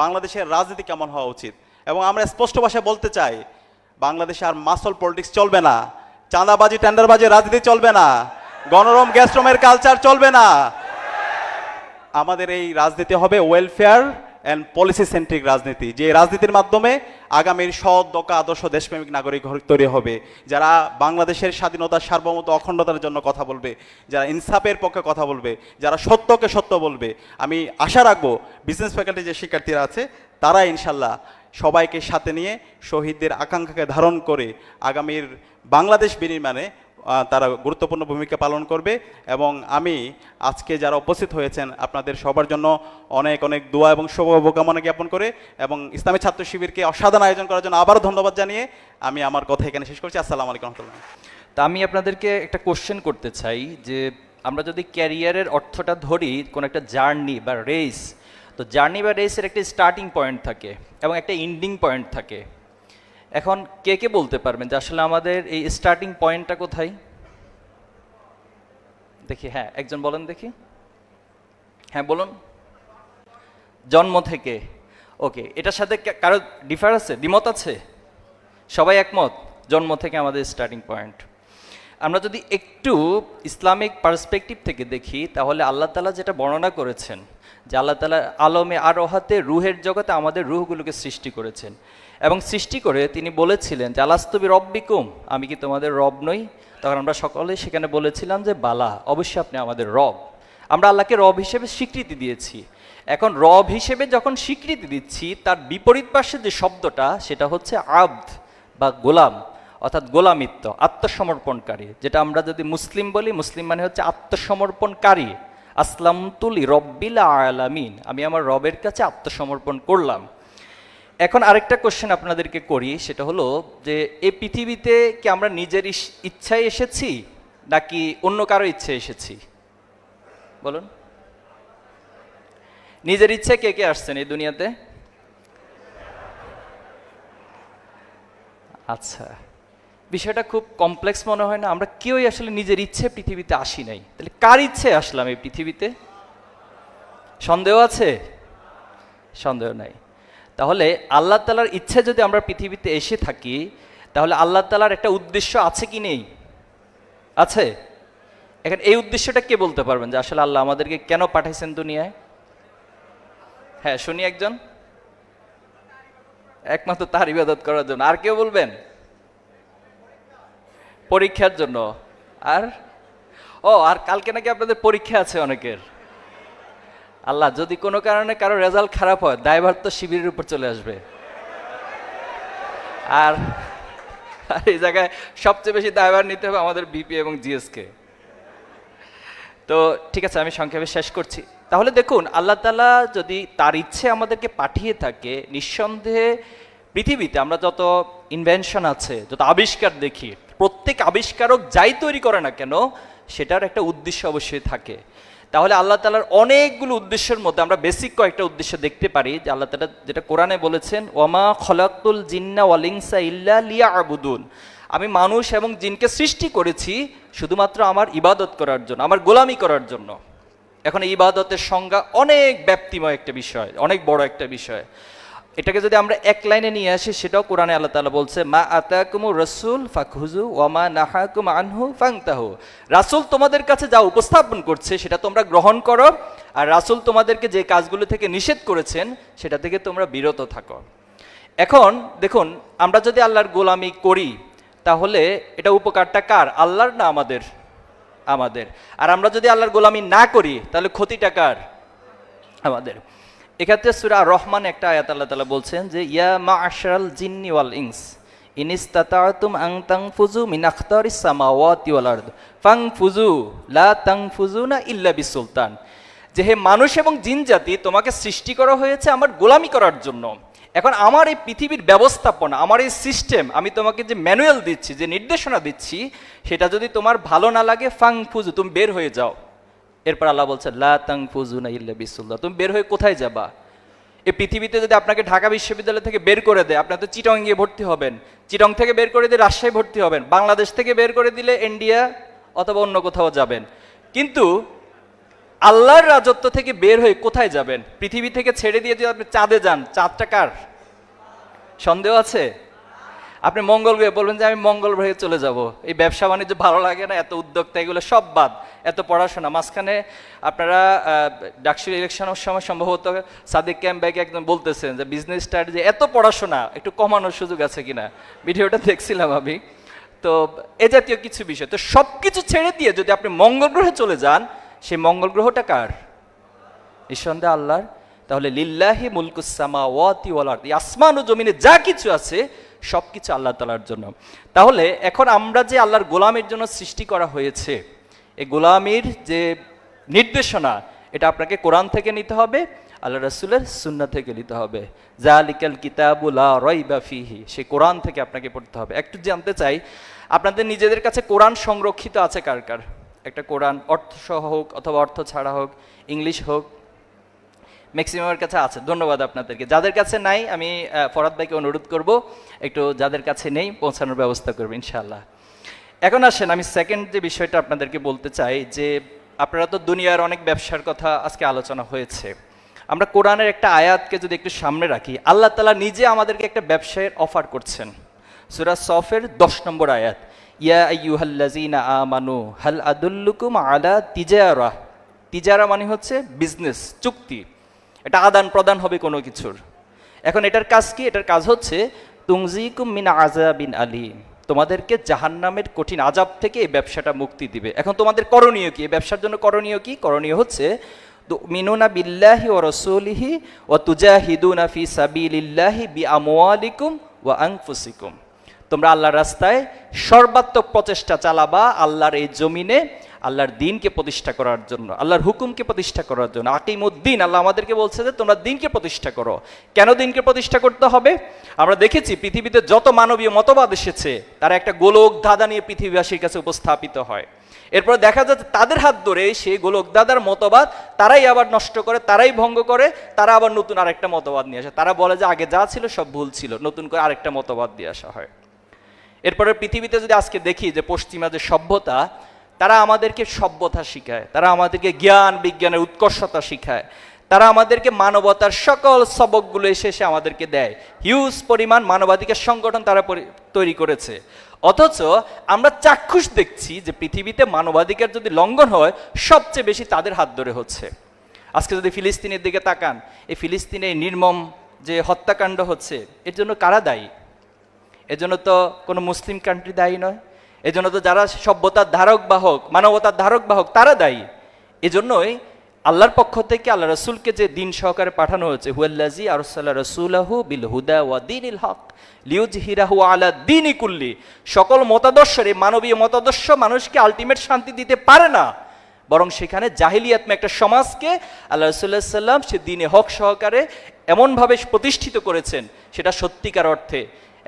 বাংলাদেশের রাজনীতি কেমন হওয়া উচিত? এবং আমরা স্পষ্ট ভাষায় বলতে চাই, বাংলাদেশে আর মাসল পলিটিক্স চলবে না, চাঁদাবাজি, টেন্ডারবাজি, রাজনীতি চলবে না, গণরম গ্যাস্ট্রমের কালচার চলবে না। আমাদের এই রাজনীতি হবে ওয়েলফেয়ার অ্যান্ড পলিসি সেন্ট্রিক রাজনীতি, যে রাজনীতির মাধ্যমে আগামীর সৎ দকা আদর্শ, দেশপ্রেমিক নাগরিক তৈরি হবে, যারা বাংলাদেশের স্বাধীনতার সার্বভৌমত্ব, অখণ্ডতার জন্য কথা বলবে, যারা ইনসাফের পক্ষে কথা বলবে, যারা সত্যকে সত্য বলবে। আমি আশা রাখব বিজনেস ফ্যাকাল্টি যে শিক্ষার্থীরা আছে, তারা ইনশাল্লাহ সবাইকে সাথে নিয়ে শহীদদের আকাঙ্ক্ষাকে ধারণ করে আগামীর বাংলাদেশ বিনির্মাণে তারা গুরুত্বপূর্ণ ভূমিকা পালন করবে এবং আমি আজকে যারা উপস্থিত হয়েছেন, আপনাদের সবার জন্য অনেক অনেক দোয়া এবং শুভকামনা জ্ঞাপন করে এবং ইসলামী ছাত্র শিবিরকে অসাধারণ আয়োজন করার জন্য আবারও ধন্যবাদ জানিয়ে আমি আমার কথা এখানে শেষ করছি। আসসালামু আলাইকুম রহমতুল্লাহ। তা আমি আপনাদেরকে একটা কোশ্চেন করতে চাই যে, আমরা যদি ক্যারিয়ারের অর্থটা ধরি, কোনো একটা জার্নি বা রেস তো জার্নি বা রেসের একটা স্টার্টিং পয়েন্ট থাকে এবং একটা এন্ডিং পয়েন্ট থাকে। এখন কে কে বলতে পারবেন যে আসলে আমাদের এই স্টার্টিং পয়েন্টটা কোথায়? দেখি হ্যাঁ একজন বলেন দেখি। হ্যাঁ বলুন। জন্ম থেকে। ওকে, এটার সাথে কারও ডিফার আছে? দ্বিমত আছে? সবাই একমত? জন্ম থেকে আমাদের স্টার্টিং পয়েন্ট আমরা যদি একটু ইসলামিক পার্সপেক্টিভ থেকে দেখি, তাহলে আল্লাহ তালা যেটা বর্ণনা করেছেন, যে আল্লাহ তালা আলমে আর ওহাতে রুহের জগতে আমাদের রুহগুলোকে সৃষ্টি করেছেন। এবং সৃষ্টি করে তিনি বলেছিলেন যে আলাস্তবি রব্বিকুম আমি কি তোমাদের রব নই? তখন আমরা সকলেই সেখানে বলেছিলাম যে, বালা, অবশ্যই আপনি আমাদের রব। আমরা আল্লাহকে রব হিসেবে স্বীকৃতি দিয়েছি। এখন রব হিসেবে যখন স্বীকৃতি দিচ্ছি, তার বিপরীত পাশে যে শব্দটা, সেটা হচ্ছে আব্দ বা গোলাম, অর্থাৎ গোলামিত্ব, আত্মসমর্পণকারী, যেটা আমরা যদি মুসলিম বলি, মুসলিম মানে হচ্ছে আত্মসমর্পণকারী। আসলাম তুলি রব্বিল আলামিন, আমি আমার রবের কাছে আত্মসমর্পণ করলাম। এখন আরেকটা কোশ্চেন আপনাদেরকে করি, সেটা হলো যে, এই পৃথিবীতে কি আমরা নিজের ইচ্ছায় এসেছি, নাকি অন্য কারও ইচ্ছে এসেছি? বলুন। নিজের ইচ্ছে কে কে আসছেন এই দুনিয়াতে? আচ্ছা বিষয়টা খুব কমপ্লেক্স মনে হয় না, আমরা কেউই আসলে নিজের ইচ্ছে পৃথিবীতে আসি নাই। তাহলে কার ইচ্ছে আসলাম এই পৃথিবীতে? সন্দেহ আছে? সন্দেহ নাই। তাহলে আল্লাহ তালার ইচ্ছে যদি আমরা পৃথিবীতে এসে থাকি, তাহলে আল্লাহ তালার একটা উদ্দেশ্য আছে কি নেই? আছে? এখন এই উদ্দেশ্যটা কে বলতে পারবেন যে আসলে আল্লাহ আমাদেরকে কেন পাঠাইছেন দুনিয়ায়? হ্যাঁ শুনি একজন। একমাত্র তার ইবাদত করার জন্য। আর কেউ বলবেন? পরীক্ষার জন্য। আর? ও, আর কালকে নাকি আপনাদের পরীক্ষা আছে অনেকের। আল্লাহ, যদি কোনো কারণে কারও রেজাল্ট খারাপ হয়, দায়ভার তো শিবিরের উপর চলে আসবে। আর আর এই জায়গায় সবচেয়ে বেশি দায়ভার নিতে হবে আমাদের বিপি এবং জিএসকে তো ঠিক আছে, আমি সংক্ষেপে শেষ করছি। তাহলে দেখুন, আল্লাহ তালা যদি তার ইচ্ছে আমাদেরকে পাঠিয়ে থাকে, নিঃসন্দেহে পৃথিবীতে আমরা যত ইনভেনশন আছে, যত আবিষ্কার দেখি, প্রত্যেক আবিষ্কারক যাই তৈরি করে না কেন, সেটার একটা উদ্দেশ্য অবশ্যই থাকে। তাহলে আল্লাহ তালার অনেকগুলো উদ্দেশ্যের মধ্যে আমরা বেসিক কয়েকটা উদ্দেশ্য দেখতে পারি। যে আল্লাহ তালা যেটা কোরআনে বলেছেন ওমা খলাকুল জিন্না ওয়ালিংসা ইল্লা লিয়া আবুদুন আমি মানুষ এবং জিনকে সৃষ্টি করেছি শুধুমাত্র আমার ইবাদত করার জন্য, আমার গোলামি করার জন্য। এখন ইবাদতের সংজ্ঞা অনেক ব্যাপ্তিময় একটা বিষয়, অনেক বড় একটা বিষয়। এটাকে যদি আমরা এক লাইনে নিয়ে আসি, সেটাও কোরআনে আল্লাহ তালা বলছে, মা আতাকুমু রসুল ফাকহুজু ওয়ামা নাহাকুম আনহু ফাংতাহু রাসুল তোমাদের কাছে যা উপস্থাপন করছে, সেটা তোমরা গ্রহণ করো, আর রাসুল তোমাদেরকে যে কাজগুলো থেকে নিষেধ করেছেন, সেটা থেকে তোমরা বিরত থাকো। এখন দেখুন, আমরা যদি আল্লাহর গোলামি করি, তাহলে এটা উপকারটা কার? আল্লাহর না আমাদের? আমাদের। আর আমরা যদি আল্লাহর গোলামি না করি, তাহলে ক্ষতিটা কার? আমাদের। এক্ষেত্রে সুরা রহমান একটা আয়াত আল্লাহ তালা বলছেন যে, ইয়া মা আশরাল জিন্নি ওয়াল ইংস ইনিস্তাতাতুম আং তাং ফুজু মিন আখতারিস সামাওয়াতি ওয়াল আরদ ফাং ফুজু লা তাং ফুজু না ইল্লা বিসুলতান। যে হে মানুষ এবং জিন জাতি, তোমাকে সৃষ্টি করা হয়েছে আমার গোলামি করার জন্য। এখন আমার এই পৃথিবীর ব্যবস্থাপনা, আমার এই সিস্টেম, আমি তোমাকে যে ম্যানুয়াল দিচ্ছি, যে নির্দেশনা দিচ্ছি, সেটা যদি তোমার ভালো না লাগে ফাং ফুজু তুমি বের হয়ে যাও। এরপর আল্লাহ বলছে, লা তাং ফুজু না ইল্লা বিসুল্লাহ তুমি বের হয়ে কোথায় যাবা? এই পৃথিবীতে যদি আপনাকে ঢাকা বিশ্ববিদ্যালয় থেকে বের করে দেয় আপনার তো চিটং গিয়ে ভর্তি হবেন। চিটং থেকে বের করে দিয়ে রাজশাহী ভর্তি হবেন। বাংলাদেশ থেকে বের করে দিলে ইন্ডিয়া অথবা অন্য কোথাও যাবেন। কিন্তু আল্লাহর রাজত্ব থেকে বের হয়ে কোথায় যাবেন? পৃথিবী থেকে ছেড়ে দিয়ে যদি আপনি চাঁদে যান, চাঁদটা কার? সন্দেহ আছে? আপনি মঙ্গল গ্রহে বলবেন যে, আমি মঙ্গল গ্রহে চলে যাব। এই ব্যবসা বাণিজ্য ভালো লাগে না, এত উদ্যোক্তা, এগুলো সব বাদ, এত পড়াশোনা। মাঝখানে আপনারা ডাকসুর ইলেকশনের সময় সম্ভবত সাদিক ক্যাম্প ব্যাগে একদম বলতেছেন যে বিজনেস স্ট্র্যাটেজি এত পড়াশোনা, একটু কমানোর সুযোগ আছে কিনা? ভিডিওটা দেখছিলাম আমি। তো এ জাতীয় কিছু বিষয়। তো সব কিছু ছেড়ে দিয়ে যদি আপনি মঙ্গল গ্রহে চলে যান, সেই মঙ্গল গ্রহটা কার? নিঃসন্দেহে আল্লাহর। তাহলে লিল্লাহি মুলকুসামা ওয়াতি ওয়াল আরদ। এই আসমান ও জমিনে যা কিছু আছে সব কিছু আল্লাহ তালার জন্য। তাহলে এখন আমরা যে আল্লাহর গোলামের জন্য সৃষ্টি করা হয়েছে, এই গোলামির যে নির্দেশনা, এটা আপনাকে কোরআন থেকে নিতে হবে, আল্লাহ রাসূলের সুন্নাহ থেকে নিতে হবে। জালিকাল কিতাবুলা রয়বা ফিহি সেই কোরআন থেকে আপনাকে পড়তে হবে। একটু জানতে চাই, আপনাদের নিজেদের কাছে কোরআন সংরক্ষিত আছে কার কার? একটা কোরআন অর্থ সহ হোক অথবা অর্থ ছাড়া হোক, ইংলিশ হোক ম্যাক্সিমামের কাছে আছে। ধন্যবাদ আপনাদেরকে। যাদের কাছে নাই, আমি ফরাদ ভাইকে অনুরোধ করব, একটু যাদের কাছে নেই, পৌঁছানোর ব্যবস্থা করব ইনশাআল্লাহ। এখন আসেন, আমি সেকেন্ড যে বিষয়টা আপনাদেরকে বলতে চাই, যে আপনারা তো দুনিয়ার অনেক ব্যবসার কথা আজকে আলোচনা হয়েছে। আমরা কোরআনের একটা আয়াতকে যদি একটু সামনে রাখি, আল্লাহ তালা নিজে আমাদেরকে একটা ব্যবসায়ের অফার করছেন। সুরা সফের দশ নম্বর আয়াত, ইয়া আইয়ুহাল্লাযীনা আমানু, হাল আদুল্লুকুম আলা তিজারা। তিজারা মানে হচ্ছে বিজনেস চুক্তি। এটা আদান প্রদান হবে কোনো কিছুর। এখন এটার কাজ কি? এটার কাজ হচ্ছে, তুংজিকুম মিন আজাবিন আলিম। তোমাদেরকে জাহান্নামের কঠিন আজাব থেকে এই ব্যবসাটা মুক্তি দিবে। এখন তোমাদের করণীয় কি? এই ব্যবসার জন্য করণীয় কি? করণীয় হচ্ছে মিনুনা বিল্লাহি ও রসুলিহি ও তুজাহিদুনা ফি সাবিলিল্লাহি বি আমওয়ালিকুম ওয়া আনফুসিকুম। তোমরা আল্লাহর রাস্তায় সর্বাত্মক প্রচেষ্টা চালাবা, আল্লাহর এই জমিনে আল্লাহর দিনকে প্রতিষ্ঠা করার জন্য, আল্লাহর হুকুমকে প্রতিষ্ঠা করার জন্য। আকিমুদ্দিন, আল্লাহ আমাদেরকে বলছে যে তোমরা দিনকে প্রতিষ্ঠা করো। কেন দিনকে প্রতিষ্ঠা করতে হবে? আমরা দেখেছি পৃথিবীতে যত মানবীয় মতবাদ এসেছে, তারা একটা গোলক ধাঁধা নিয়ে পৃথিবীবাসীর কাছে উপস্থাপিত হয়। এরপর দেখা যাচ্ছে তাদের হাত ধরে সেই গোলক দাদার মতবাদ তারাই আবার নষ্ট করে, তারাই ভঙ্গ করে, তারা আবার নতুন আরেকটা মতবাদ নিয়ে আসে। তারা বলে যে আগে যা ছিল সব ভুল ছিল, নতুন করে আরেকটা মতবাদ দিয়ে আসা হয়। এরপরে পৃথিবীতে যদি আজকে দেখি যে পশ্চিমা যে সভ্যতা তারা আমাদেরকে সভ্যতা শিখায়, তারা আমাদেরকে জ্ঞান, বিজ্ঞানের উৎকর্ষতা শিখায়, তারা আমাদেরকে মানবতার সকল সবকগুলো এসে এসে আমাদেরকে দেয়। হিউজ পরিমাণ মানবাধিকার সংগঠন তারা তৈরি করেছে। অথচ আমরা চাক্ষুষ দেখছি যে পৃথিবীতে মানবাধিকার যদি লঙ্ঘন হয়, সবচেয়ে বেশি তাদের হাত ধরে হচ্ছে। আজকে যদি ফিলিস্তিনের দিকে তাকান, এই ফিলিস্তিনে নির্মম যে হত্যাকাণ্ড হচ্ছে, এর জন্য কারা দায়ী? এজন্য তো কোনো মুসলিম কান্ট্রি দায়ী নয়। এজন্য তো যারা সভ্যতার ধারক বাহক মানবতার ধারক বাহক তারা দায়ী। এজন্যই আল্লাহর পক্ষ থেকে আল্লাহ রসুলকে যে দিন সহকারে পাঠানো হয়েছে হুয়াল্লাজি আরসাল্লাহ রসুলাহু বিল হুদা ওয়া দিন ইল হক লিউজ হিরাহু আলা দিনই কুল্লি। সকল মতাদর্শের, এই মানবীয় মতাদর্শ মানুষকে আলটিমেট শান্তি দিতে পারে না। বরং সেখানে জাহিলিয়াতমে একটা সমাজকে আল্লাহ রসুল্লাহ সাল্লাম সে দিনে হক সহকারে এমনভাবে প্রতিষ্ঠিত করেছেন, সেটা সত্যিকার অর্থে।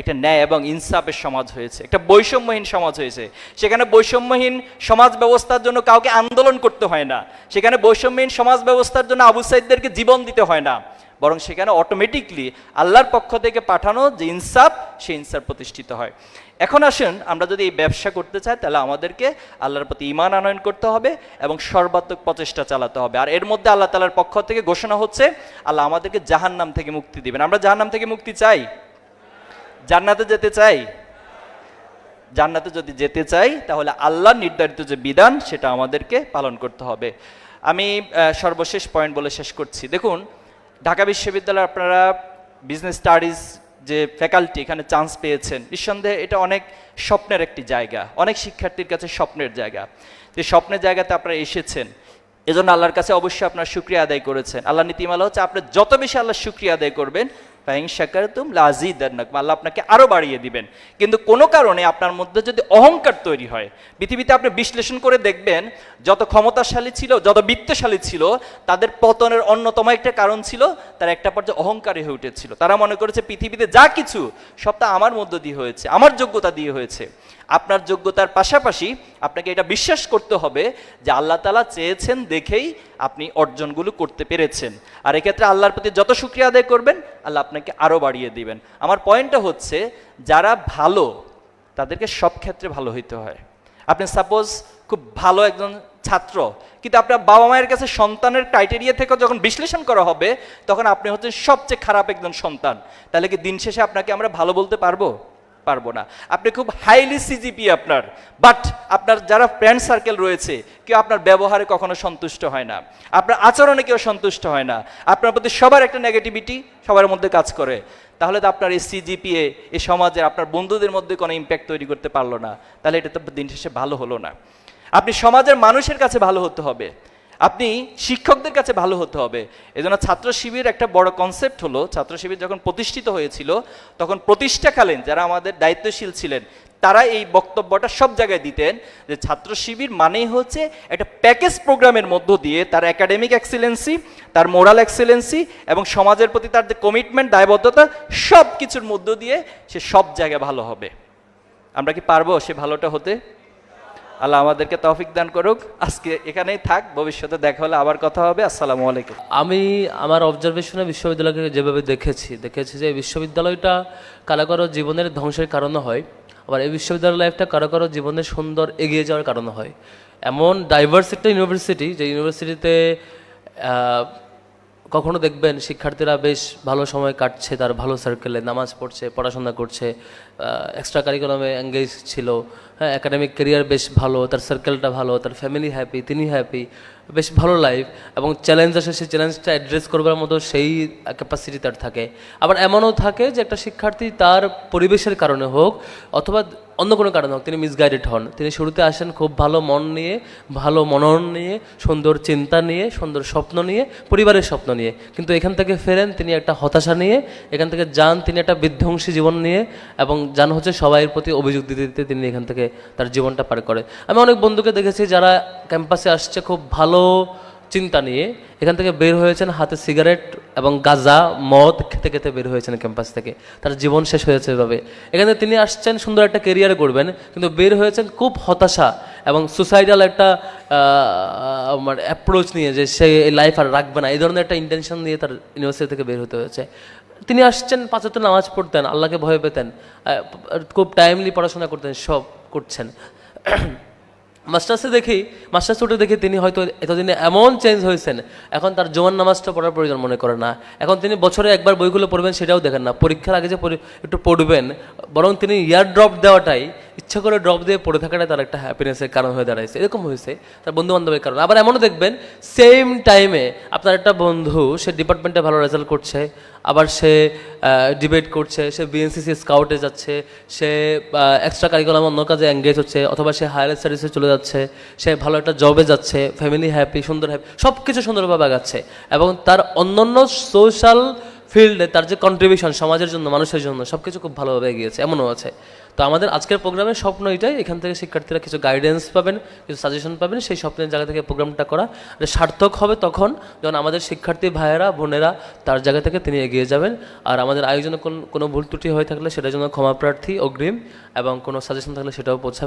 একটা ন্যায় এবং ইনসাফের সমাজ হয়েছে, একটা বৈষম্যহীন সমাজ হয়েছে। সেখানে বৈষম্যহীন সমাজ ব্যবস্থার জন্য কাউকে আন্দোলন করতে হয় না। সেখানে বৈষম্যহীন সমাজ ব্যবস্থার জন্য আবু সাইদদেরকে জীবন দিতে হয় না। বরং সেখানে অটোমেটিকলি আল্লাহর পক্ষ থেকে পাঠানো যে ইনসাফ, সেই ইনসাফ প্রতিষ্ঠিত হয়। এখন আসুন আমরা যদি এই ব্যবসা করতে চাই, তাহলে আমাদেরকে আল্লাহর প্রতি ইমান আনয়ন করতে হবে এবং সর্বাত্মক প্রচেষ্টা চালাতে হবে। আর এর মধ্যে আল্লাহ তালার পক্ষ থেকে ঘোষণা হচ্ছে, আল্লাহ আমাদেরকে জাহান্নাম থেকে মুক্তি দিবেন। আমরা জাহান্নাম থেকে মুক্তি চাই? জান্নাতে যেতে চাই? জান্নাতে যদি যেতে চাই, তাহলে আল্লাহ নির্ধারিত যে বিধান, সেটা আমাদেরকে পালন করতে হবে। আমি সর্বশেষ পয়েন্ট বলে শেষ করছি। দেখুন, ঢাকা বিশ্ববিদ্যালয়ে আপনারা বিজনেস স্টাডিজ যে ফ্যাকাল্টি এখানে চান্স পেয়েছেন, নিঃসন্দেহে এটা অনেক স্বপ্নের একটি জায়গা। অনেক শিক্ষার্থীর কাছে স্বপ্নের জায়গা। যে স্বপ্নের জায়গাতে আপনারা এসেছেন, এজন্য আল্লাহর কাছে অবশ্যই আপনার শুক্রিয়া আদায় করেছেন। আল্লাহ নীতিমালা হচ্ছে, আপনি যত বেশি আল্লাহ শুক্রিয়া আদায় করবেন ফাইন দেন লাজিদান্নাকুম আল্লাহ আপনাকে আরও বাড়িয়ে দিবেন। কিন্তু কোনো কারণে আপনার মধ্যে যদি অহংকার তৈরি হয়, পৃথিবীতে আপনি বিশ্লেষণ করে দেখবেন, যত ক্ষমতাশালী ছিল, যত বিত্তশালী ছিল, তাদের পতনের অন্যতম একটা কারণ ছিল, তার একটা পর্যায়ে অহংকারী হয়ে উঠেছিল। তারা মনে করেছে, পৃথিবীতে যা কিছু সব তা আমার মধ্য দিয়ে হয়েছে, আমার যোগ্যতা দিয়ে হয়েছে। আপনার যোগ্যতার পাশাপাশি আপনাকে এটা বিশ্বাস করতে হবে যে আল্লাহ তালা চেয়েছেন দেখেই আপনি অর্জনগুলো করতে পেরেছেন। আর এক্ষেত্রে আল্লাহর প্রতি যত শুক্রিয়া আদায় করবেন, আল্লাহ আপনাকে আরও বাড়িয়ে দিবেন। আমার পয়েন্টটা হচ্ছে, যারা ভালো, তাদেরকে সব ক্ষেত্রে ভালো হইতে হয়। আপনি সাপোজ খুব ভালো একজন ছাত্র, কিন্তু আপনার বাবা মায়ের কাছে সন্তানের ক্রাইটেরিয়া থেকে যখন বিশ্লেষণ করা হবে, তখন আপনি হচ্ছেন সবচেয়ে খারাপ একজন সন্তান। তাহলে কি দিন শেষে আপনাকে আমরা ভালো বলতে পারব? পারব না। আপনি খুব হাইলি সিজিপি আপনার। বাট আপনার যারা ফ্রেন্ড সার্কেল রয়েছে, কেউ আপনার ব্যবহারে কখনো সন্তুষ্ট হয় না। আপনার আচরণে কেউ সন্তুষ্ট হয় না। আপনার প্রতি সবার একটা নেগেটিভিটি সবার মধ্যে কাজ করে। তাহলে তো আপনার এই সিজিপিএ এই সমাজে আপনার বন্ধুদের মধ্যে কোনো ইম্প্যাক্ট তৈরি করতে পারল না। তাহলে এটা তো দিন শেষে ভালো হলো না। আপনি সমাজের মানুষের কাছে ভালো হতে হবে। আপনি শিক্ষকদের কাছে ভালো হতে হবে। এজন্য ছাত্র শিবির একটা বড় কনসেপ্ট হলো, ছাত্র শিবির যখন প্রতিষ্ঠিত হয়েছিল, তখন প্রতিষ্ঠাকালীন যারা আমাদের দায়িত্বশীল ছিলেন, তারা এই বক্তব্যটা সব জায়গায় দিতেন যে ছাত্র শিবির মানেই হচ্ছে একটা প্যাকেজ প্রোগ্রামের মধ্য দিয়ে তার একাডেমিক এক্সিলেন্সি তার মোরাল এক্সিলেন্সি এবং সমাজের প্রতি তার যে কমিটমেন্ট দায়বদ্ধতা সব কিছুর মধ্য দিয়ে সে সব জায়গায় ভালো হবে। আমরা কি পারব সে ভালোটা হতে? আল্লাহ আমাদেরকে তৌফিক দান করুক। আজকে এখানেই থাক, ভবিষ্যতে দেখা হলে আবার কথা হবে। আসসালামু আলাইকুম। আমি আমার অবজারভেশনে বিশ্ববিদ্যালয়কে যেভাবে দেখেছি দেখেছি যে বিশ্ববিদ্যালয়টা কারও কারও জীবনের ধ্বংসের কারণে হয়, আবার এই বিশ্ববিদ্যালয় লাইফটা কারও কারও জীবনের সুন্দর এগিয়ে যাওয়ার কারণে হয়। এমন ডাইভার্স একটা ইউনিভার্সিটি যে ইউনিভার্সিটিতে কখনো দেখবেন শিক্ষার্থীরা বেশ ভালো সময় কাটছে, তার ভালো সার্কেলে নামাজ পড়ছে, পড়াশোনা করছে এক্সট্রা কারিকুলামে এঙ্গেজ ছিল হ্যাঁ একাডেমিক ক্যারিয়ার বেশ ভালো, তার সার্কেলটা ভালো, তার ফ্যামিলি হ্যাপি তিনি হ্যাপি বেশ ভালো লাইফ এবং চ্যালেঞ্জ আসে, সেই চ্যালেঞ্জটা অ্যাড্রেস করবার মতো সেই ক্যাপাসিটি তার থাকে। আবার এমনও থাকে যে একটা শিক্ষার্থী তার পরিবেশের কারণে হোক অথবা অন্য কোনো কারণে হোক, তিনি মিসগাইডেড হন। তিনি শুরুতে আসেন খুব ভালো মন নিয়ে, ভালো মনন নিয়ে, সুন্দর চিন্তা নিয়ে, সুন্দর স্বপ্ন নিয়ে, পরিবারের স্বপ্ন নিয়ে। কিন্তু এখান থেকে ফেরেন, তিনি একটা হতাশা নিয়ে, এখান থেকে যান, তিনি একটা বিধ্বংসী জীবন নিয়ে, এবং যান হচ্ছে সবাইয়ের প্রতি অভিযোগ দিতে দিতে তিনি এখান থেকে তার জীবনটা পার করে। আমি অনেক বন্ধুকে দেখেছি যারা ক্যাম্পাসে আসছে খুব ভালো চিন্তা নিয়ে এখান থেকে বের হয়েছেন হাতে সিগারেট এবং গাঁজা, মদ খেতে খেতে বের হয়েছেন ক্যাম্পাস থেকে। তার জীবন শেষ হয়েছে এভাবে। এখানে তিনি আসছেন, সুন্দর একটা কেরিয়ার করবেন কিন্তু বের হয়েছেন খুব হতাশা এবং সুসাইডাল একটা মানে অ্যাপ্রোচ নিয়ে যে সে এই লাইফ আর রাখবে না। এই ধরনের একটা ইন্টেনশন নিয়ে তার ইউনিভার্সিটি থেকে বের হতে হয়েছে। তিনি আসছেন পাঁচত্ব নামাজ পড়তেন, আল্লাহকে ভয় পেতেন খুব টাইমলি পড়াশোনা করতেন, সব করছেন। মাস্টার্সে দেখি, মাস্টার্স উঠে দেখি তিনি হয়তো এতদিনে এমন চেঞ্জ হয়েছেন। এখন তার জোয়ান নামাজটা পড়ার প্রয়োজন মনে করে না। এখন তিনি বছরে একবার বইগুলো পড়বেন সেটাও দেখেন না। পরীক্ষার আগে যে একটু পড়বেন, বরং তিনি ইয়ার ড্রপ দেওয়াটাই ইচ্ছা করে ড্রপ দিয়ে পড়ে থাকাটাই তার একটা হ্যাপিনেসের কারণ হয়ে দাঁড়াইছে। এরকম হয়েছে তার বন্ধু বান্ধবের কারণে। আবার এমনও দেখবেন সেম টাইমে আপনার একটা বন্ধু, সে ডিপার্টমেন্টে ভালো রেজাল্ট করছে, আবার সে ডিবেট করছে, সে বিএনসিসি স্কাউটে যাচ্ছে, সে এক্সট্রা কারিকুলাম অন্য কাজে এঙ্গেজ হচ্ছে, অথবা সে হায়ার স্টাডিজে চলে যাচ্ছে, সে ভালো একটা জবে যাচ্ছে ফ্যামিলি হ্যাপি সুন্দর হ্যাপি সব কিছু সুন্দরভাবে আগাচ্ছে। এবং তার অন্যান্য সোশ্যাল ফিল্ডে তার যে কন্ট্রিবিউশন সমাজের জন্য, মানুষের জন্য সব কিছু খুব ভালোভাবে এগিয়েছে, এমনও আছে। তো আমাদের আজকের প্রোগ্রামের স্বপ্ন এটাই, এখান থেকে শিক্ষার্থীরা কিছু গাইডেন্স পাবেন, কিছু সাজেশন পাবেন, সেই স্বপ্নের জায়গা থেকে প্রোগ্রামটা করা। সার্থক হবে তখন যখন আমাদের শিক্ষার্থী ভাইয়েরা, বোনেরা তার জায়গা থেকে তিনি এগিয়ে যাবেন। আর আমাদের আয়োজনে কোন- কোনো ভুল ত্রুটি হয়ে থাকলে সেটার জন্য ক্ষমা প্রার্থী, অগ্রিম, এবং কোনো সাজেশন থাকলে সেটাও পৌঁছাবে।